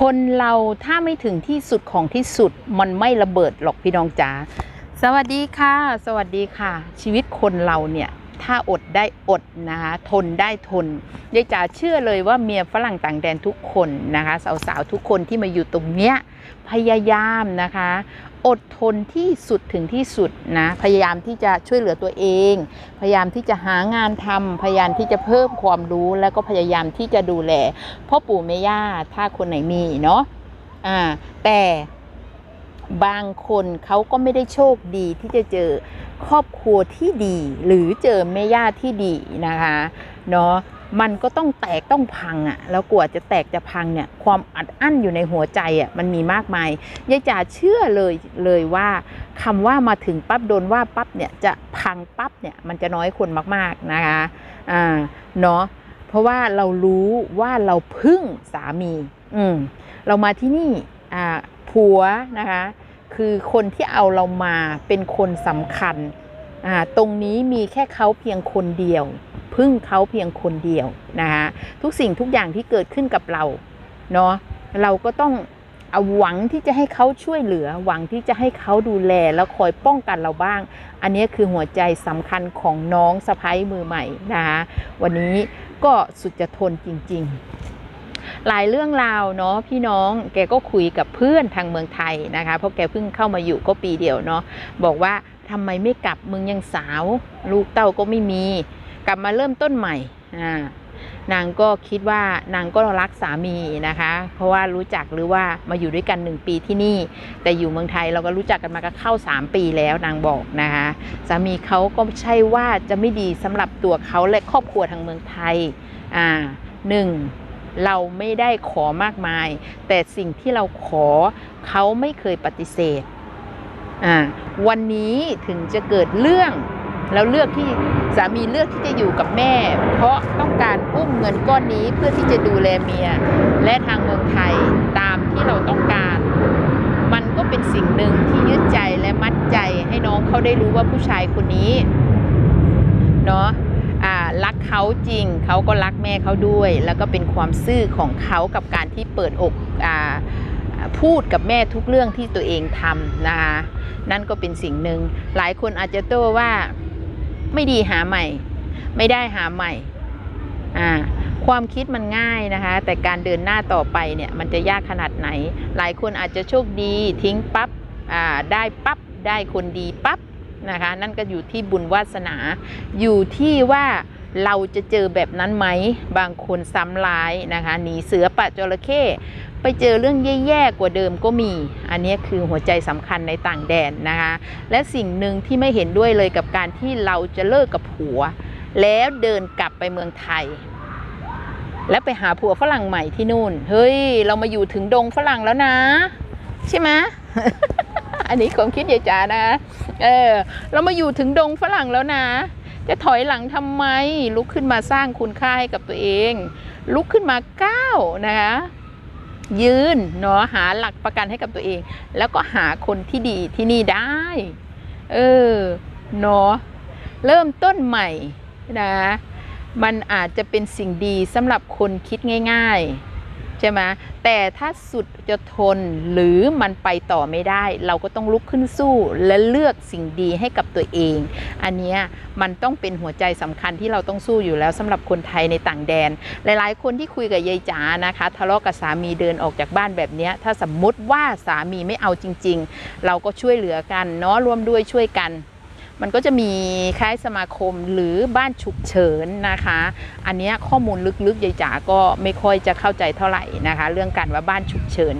คนเราถ้าไม่ถึงที่สุดของที่สุดมันไม่ระเบิดหรอกพี่น้องจ๋าสวัสดีค่ะ สวัสดีค่ะ ชีวิตคนเราเนี่ย ถ้าอดได้อดนะคะทนได้ทนยายจ๋าเชื่อเลยว่าเมียฝรั่งต่างแดนทุกคนนะคะ สาวๆทุกคนที่มาอยู่ตรงเนี้ยพยายามนะคะ อดทนที่สุดถึงที่สุดนะพยายามที่จะช่วยเหลือตัวเอง พยายามที่จะหางานทำพยายามที่จะเพิ่มความรู้แล้วก็พยายามที่จะดูแลพ่อปู่แม่ย่าถ้าคนไหนมีเนาะอ่าแต่บางคนเขาก็ไม่ได้โชคดีที่จะเจอ ครอบครัวที่ดี หรือเจอแม่ย่าที่ดีนะคะเนาะมันก็ต้องแตกต้องพังอะ่ะแล้วกว่าจะแตกจะพังเนี่ยความอัดอั้นอยู่ในหัวใจอะ่ะมันมีมากมายยายจ๋าเชื่อเลยเลยว่าคำว่ามาถึงปั๊บโดนว่าปั๊บเนี่ยจะพังปั๊บเนี่ยมันจะน้อยคนมากๆนะคะอ่าเนาะเพราะว่าเรารู้ว่าเราพึ่งสามี อืมเรามาที่นี่อ่าผัวนะคะ คือคนที่เอาเรามาเป็นคนสำคัญ ตรงนี้มีแค่เขาเพียงคนเดียว พึ่งเขาเพียงคนเดียวนะคะทุกสิ่งทุกอย่างที่เกิดขึ้นกับเราเนาะเราก็ต้องเอาหวังที่จะให้เขาช่วยเหลือ หวังที่จะให้เขาดูแลแล้วคอยป้องกันเราบ้าง อันนี้คือหัวใจสำคัญของน้องสะพ้ายมือใหม่นะคะวันนี้ก็สุดจะทนจริง ๆ หลายเรื่องราวเนาะพี่น้องแกก็คุยกับเพื่อนทางเมืองไทยนะคะ เพราะแกเพิ่งเข้ามาอยู่ก็ปีเดียวเนาะบอกว่าทำไมไม่กลับมึงยังสาว ลูกเต้าก็ไม่มี กลับมาเริ่มต้นใหม่อ่านางก็คิดว่านางก็รักสามีนะคะ เพราะว่ารู้จักหรือว่ามาอยู่ด้วยกันหนึ่งปีที่นี่ แต่อยู่เมืองไทยเราก็รู้จักกันมาก็เข้า 3 ปีแล้วนางบอกนะคะสามีเขาก็ใช่ว่าจะไม่ดีสำหรับตัวเขาและครอบครัวทางเมืองไทยอ่าหนึ่ง เราไม่ได้ขอมากมาย แต่สิ่งที่เราขอเขาไม่เคยปฏิเสธอ่าวันนี้ถึงจะเกิดเรื่องแล้วเลือกที่สามีเลือกที่จะอยู่กับแม่ เพราะต้องการอุ้มเงินก้อนนี้เพื่อที่จะดูแลเมีย และทางเมืองไทยตามที่เราต้องการ มันก็เป็นสิ่งหนึ่งที่ยึดใจและมัดใจให้น้องเขาได้รู้ว่าผู้ชายคนนี้เนาะ รักเขาจริงเขาก็รักแม่เขาด้วย แล้วก็เป็นความซื่อของเขากับการที่เปิดอกอพูดกับแม่ทุกเรื่องที่ตัวเองทำนะคะนั่นก็เป็นสิ่งหนึ่งหลายคนอาจจะโต้ว่าไม่ดีหาใหม่ ไม่ได้หาใหม่อ่าความคิดมันง่ายนะคะ แต่การเดินหน้าต่อไปเนี่ยมันจะยากขนาดไหน หลายคนอาจจะโชคดีทิ้งปั๊บได้ปั๊บได้คนดีปั๊บนะคะ นั่นก็อยู่ที่บุญวาสนา อยู่ที่ว่า เราจะเจอแบบนั้นไหม บางคนซ้ำร้ายนะคะ หนีเสือปะจระเข้ไปเจอเรื่องแย่ๆกว่าเดิมก็มี อันนี้คือหัวใจสำคัญในต่างแดนนะคะ และสิ่งหนึ่งที่ไม่เห็นด้วยเลยกับการที่เราจะเลิกกับผัว แล้วเดินกลับไปเมืองไทย แล้วไปหาผัวฝรั่งใหม่ที่นู่น เฮ้ย เรามาอยู่ถึงดงฝรั่งแล้วนะ ใช่ไหมอันนี้ความคิดยายจ๋านะ เออ เรามาอยู่ถึงดงฝรั่งแล้วนะ จะถอยหลังทำไม ลุกขึ้นมาสร้างคุณค่าให้กับตัวเอง ลุกขึ้นมาก้าวนะคะยืนเนาะหาหลักประกันให้กับตัวเอง แล้วก็หาคนที่ดีที่นี่ได้ เออเนาะเริ่มต้นใหม่นะมันอาจจะเป็นสิ่งดีสำหรับคนคิดง่าย ๆ ใช่ไหมแต่ถ้าสุดจะทนหรือมันไปต่อไม่ได้ เราก็ต้องลุกขึ้นสู้และเลือกสิ่งดีให้กับตัวเอง อันนี้มันต้องเป็นหัวใจสำคัญที่เราต้องสู้อยู่แล้วสำหรับคนไทยในต่างแดน หลายๆ คนที่คุยกับยายจ๋านะคะทะเลาะกับสามีเดินออกจากบ้านแบบนี้ถ้าสมมุติว่าสามีไม่เอาจริง ๆ เราก็ช่วยเหลือกันเนาะร่วมด้วยช่วยกัน มันก็จะมีคล้ายสมาคมหรือบ้านฉุกเฉินนะคะ อันนี้ข้อมูลลึกๆยายจ๋าก็ไม่ค่อยจะเข้าใจเท่าไหร่นะคะ เรื่องการว่าบ้านฉุกเฉิน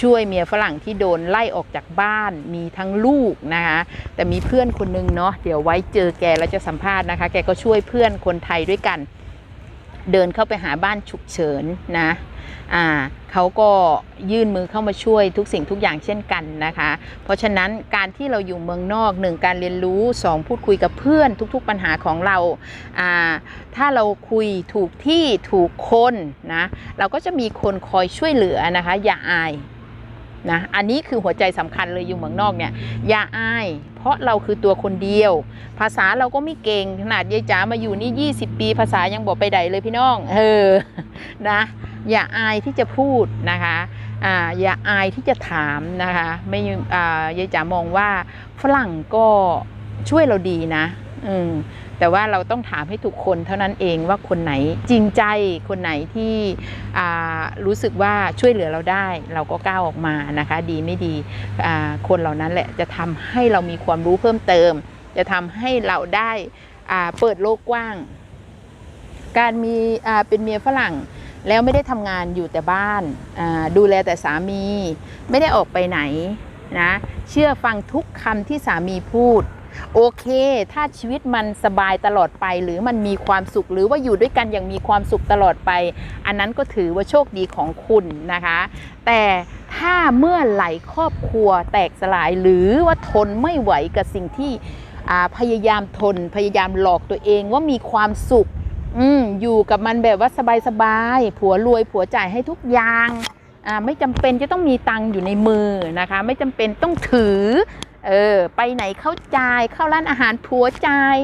ช่วยเมียฝรั่งที่โดนไล่ออกจากบ้านมีทั้งลูกนะคะ แต่มีเพื่อนคนนึงเนาะเดี๋ยวไว้เจอแกแล้วจะสัมภาษณ์นะคะ แกก็ช่วยเพื่อนคนไทยด้วยกัน เดินเข้าไปหาบ้านฉุกเฉินนะอ่าเขาก็ยื่นมือเข้ามาช่วยทุกสิ่งทุกอย่างเช่นกันนะคะ เพราะฉะนั้นการที่เราอยู่เมืองนอกหนึ่งการเรียนรู้สองพูดคุยกับเพื่อนทุกๆปัญหาของเราอ่าถ้าเราคุยถูกที่ถูกคนนะเราก็จะมีคนคอยช่วยเหลือนะคะ อย่าอาย นะอันนี้คือหัวใจสำคัญเลยอยู่เมืองนอกเนี่ยอย่าอาย เพราะเราคือตัวคนเดียว ภาษาเราก็ไม่เก่งขนาดยายจ๋ามาอยู่นี่ 20 ปี ภาษายังบอกไปใดเลยพี่น้องเออนะอย่าอายที่จะพูดนะคะอ่าอย่าอายที่จะถามนะคะไม่อ่ายายจ๋ามองว่าฝรั่งก็ช่วยเราดีนะ อแต่ว่าเราต้องถามให้ถูกคนเท่านั้นเองว่าคนไหนจริงใจคนไหนที่รู้สึกว่าช่วยเหลือเราได้ เราก็ก้าวออกมานะคะ ดีไม่ดีคนเหล่านั้นแหละจะทำให้เรามีความรู้เพิ่มเติม จะทำให้เราได้เปิดโลกกว้าง การมีเป็นเมียฝรั่งแล้วไม่ได้ทำงานอยู่แต่บ้านดูแลแต่สามี ไม่ได้ออกไปไหนนะเชื่อฟังทุกคำที่สามีพูด โอเค ถ้าชีวิตมันสบายตลอดไป หรือมันมีความสุข หรือว่าอยู่ด้วยกันอย่างมีความสุขตลอดไป อันนั้นก็ถือว่าโชคดีของคุณนะคะ แต่ถ้าเมื่อไหร่ครอบครัวแตกสลายหรือว่าทนไม่ไหวกับสิ่งที่พยายามทน พยายามหลอกตัวเองว่ามีความสุขอือยู่กับมันแบบว่าสบายๆผัวรวยผัวจ่ายให้ทุกอย่างไม่จำเป็นจะต้องมีตังค์อยู่ในมือนะคะ ไม่จำเป็นต้องถือ เออไปไหนเข้าจ่ายเข้าร้านอาหารผัวจาย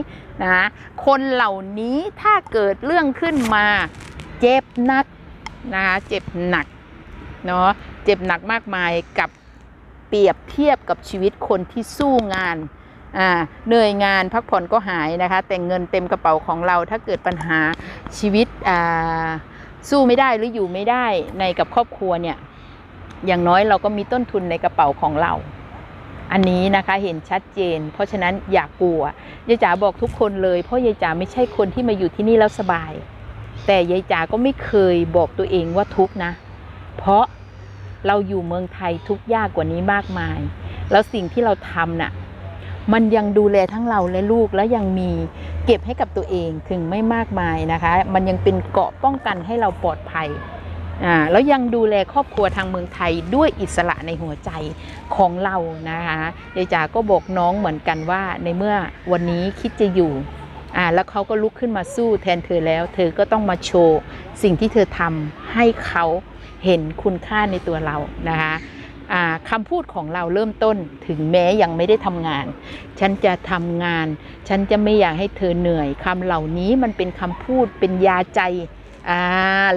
นะคนเหล่านี้ถ้าเกิดเรื่องขึ้นมาเจ็บหนักนะคะเจ็บหนักเนาะเจ็บหนักมากมายกับเปรียบเทียบกับชีวิตคนที่สู้งานอ่าเหนื่อยงานพักผ่อนก็หายนะคะแต่เงินเต็มกระเป๋าของเราถ้าเกิดปัญหาชีวิตอ่าสู้ไม่ได้หรืออยู่ไม่ได้ในกับครอบครัวเนี่ยอย่างน้อยเราก็มีต้นทุนในกระเป๋าของเรา อันนี้นะคะเห็นชัดเจน เพราะฉะนั้นอย่ากลัวยายจ๋าบอกทุกคนเลยเพราะยายจ๋าไม่ใช่คนที่มาอยู่ที่นี่แล้วสบาย แต่ยายจ๋าก็ไม่เคยบอกตัวเองว่าทุกนะ เพราะเราอยู่เมืองไทยทุกยากกว่านี้มากมาย แล้วสิ่งที่เราทำน่ะมันยังดูแลทั้งเราและลูกและยังมีเก็บให้กับตัวเองถึงไม่มากมายนะคะ มันยังเป็นเกราะป้องกันให้เราปลอดภัย อ่าแล้วยังดูแลครอบครัวทางเมืองไทยด้วยอิสระในหัวใจของเรานะคะยายจ๋าก็บอกน้องเหมือนกันว่าในเมื่อวันนี้คิดจะอยู่อ่าแล้วเขาก็ลุกขึ้นมาสู้แทนเธอแล้ว เธอก็ต้องมาโชว์สิ่งที่เธอทำให้เขาเห็นคุณค่าในตัวเรานะคะคำพูดของเราเริ่มต้นถึงแม้ยังไม่ได้ทำงาน ฉันจะทำงาน ฉันจะไม่อยากให้เธอเหนื่อยคำเหล่านี้มันเป็นคำพูดเป็นยาใจ อ่า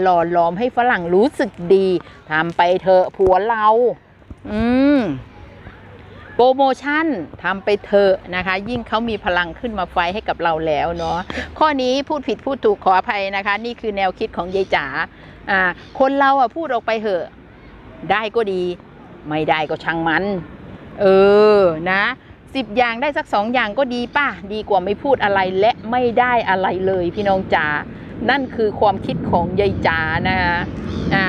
หล่อหลอมให้ฝรั่งรู้สึกดีทำไปเถอะผัวเรา อืมโปรโมชั่นทำไปเถอะนะคะ ยิ่งเขามีพลังขึ้นมาไฟให้กับเราแล้วเนาะข้อนี้พูดผิดพูดถูกขออภัยนะคะ นี่คือแนวคิดของยายจ๋าอ่าคนเราอะพูดออกไปเถอะ ได้ก็ดี ไม่ได้ก็ช่างมัน เออนะสิบอย่างได้สักสองอย่างก็ดีป่ะ ดีกว่าไม่พูดอะไรและไม่ได้อะไรเลยพี่น้องจ๋า นั่นคือความคิดของยายจ๋านะคะอ่า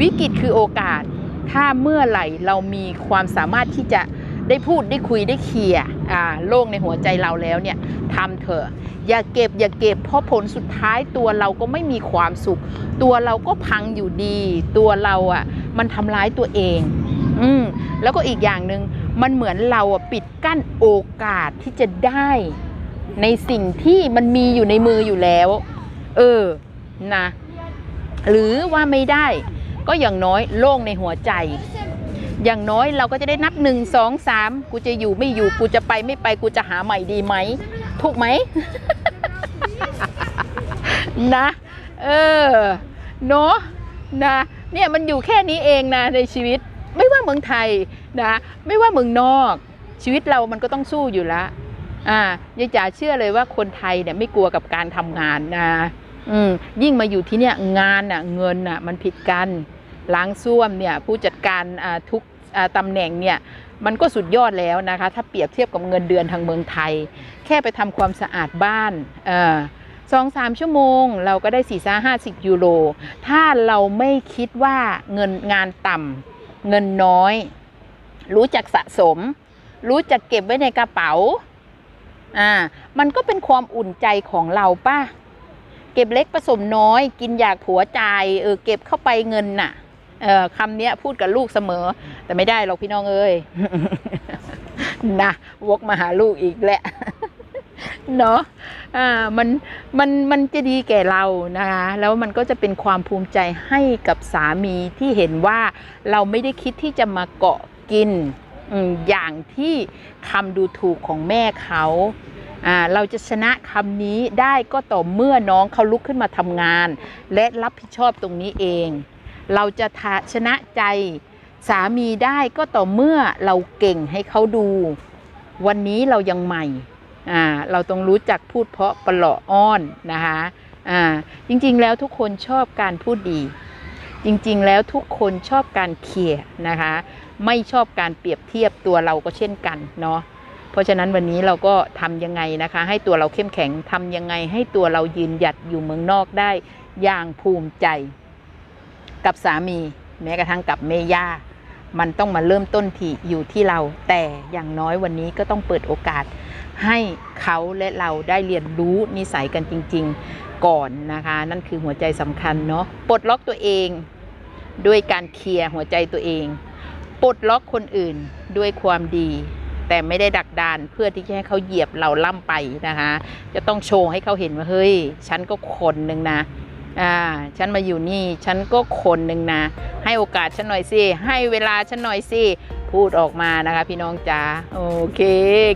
วิกฤตคือโอกาส ถ้าเมื่อไหร่เรามีความสามารถที่จะได้พูดได้คุยได้เคลียร์อ่าโล่งในหัวใจเราแล้วเนี่ยทำเถอะอย่าเก็บอย่าเก็บเพราะผลสุดท้ายตัวเราก็ไม่มีความสุข ตัวเราก็พังอยู่ดี ตัวเราอะมันทำร้ายตัวเอง อืมแล้วก็อีกอย่างหนึ่งมันเหมือนเราอะปิดกั้นโอกาสที่จะได้ ในสิ่งที่มันมีอยู่ในมืออยู่แล้ว เออนะหรือว่าไม่ได้ก็อย่างน้อยโล่งในหัวใจ อย่างน้อยเราก็จะได้นับหนึ่งสองสามกูจะอยู่ไม่อยู่กูจะไปไม่ไปกูจะหาใหม่ดีไหมถูกไหมนะ เออเนาะนะเนี่ยมันอยู่แค่นี้เองนะในชีวิต ไม่ว่าเมืองไทยนะไม่ว่าเมืองนอกชีวิตเรามันก็ต้องสู้อยู่ล้วอ่ายายจ๋าเชื่อเลยว่าคนไทยเนี่ยไม่กลัวกับการทำงานนะ อืมยิ่งมาอยู่ที่เนี่ยงานน่ะเงินน่ะมันผิดกันล้างส้วมเนี่ยผู้จัดการทุกตำแหน่งเนี่ยมันก็สุดยอดแล้วนะคะ ถ้าเปรียบเทียบกับเงินเดือนทางเมืองไทย แค่ไปทำความสะอาดบ้านสองสามชั่วโมง เราก็ได้สี่สาห้าสิบยูโร ถ้าเราไม่คิดว่าเงินงานต่ำเงินน้อย รู้จักสะสม รู้จักเก็บไว้ในกระเป๋าอ่ามันก็เป็นความอุ่นใจของเราป่ะ เก็บเล็กผสมน้อย กินอยากผัวจ่ายเออเก็บเข้าไปเงินน่ะเออคำเนี้ยพูดกับลูกเสมอ แต่ไม่ได้หรอกพี่น้องเอ้ยนะวกมาหาลูกอีกแหละเนาะอ่ามันมันมันจะดีแก่เรานะคะแล้วมันก็จะเป็นความภูมิใจให้กับสามีที่เห็นว่าเราไม่ได้คิดที่จะมาเกาะกินอย่างที่คำดูถูกของแม่เขา เราจะชนะคำนี้ได้ก็ต่อเมื่อน้องเขาลุกขึ้นมาทำงาน และรับผิดชอบตรงนี้เอง เราจะชนะใจสามีได้ก็ต่อเมื่อเราเก่งให้เขาดู วันนี้เรายังใหม่เราต้องรู้จักพูดเพราะประหล่ออ้อนนะคะจริงๆแล้วทุกคนชอบการพูดดี จริงๆแล้วทุกคนชอบการเคลียร์นะคะ ไม่ชอบการเปรียบเทียบตัวเราก็เช่นกันเนาะ เพราะฉะนั้นวันนี้เราก็ทำยังไงนะคะ ให้ตัวเราเข้มแข็งทำยังไง ให้ตัวเรายืนหยัดอยู่เมืองนอกได้อย่างภูมิใจ กับสามี แม้กระทั่งกับเมย่ามันต้องมาเริ่มต้นที่อยู่ที่เรา แต่อย่างน้อยวันนี้ก็ต้องเปิดโอกาส ให้เขาและเราได้เรียนรู้นิสัยกันจริง ๆ ก่อนนะคะ นั่นคือหัวใจสำคัญเนาะปลดล็อกตัวเองด้วยการเคลียร์หัวใจตัวเอง ปลดล็อกคนอื่นด้วยความดี แต่ไม่ได้ดักดานเพื่อที่จะให้เขาเหยียบเราล่ำไปนะคะ จะต้องโชว์ให้เขาเห็นว่าเฮ้ย ฉันก็คนหนึ่งนะอ่าฉันมาอยู่นี่ ฉันก็คนหนึ่งนะ ให้โอกาสฉันหน่อยสิให้เวลาฉันหน่อยสิพูดออกมานะคะ พี่น้องจ๋าโอเค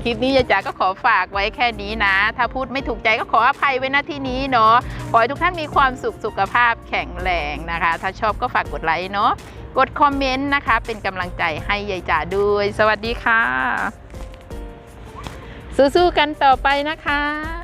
คลิปนี้ยาจ๋าก็ขอฝากไว้แค่นี้นะ ถ้าพูดไม่ถูกใจก็ขออภัยไว้ณที่นี้เนาะขอให้ทุกท่านมีความสุขสุขภาพแข็งแรงนะคะ ถ้าชอบก็ฝากกดไลค์เนาะ กดคอมเมนต์นะคะ เป็นกำลังใจให้ยายจ๋าด้วย สวัสดีค่ะ สู้ๆกันต่อไปนะคะ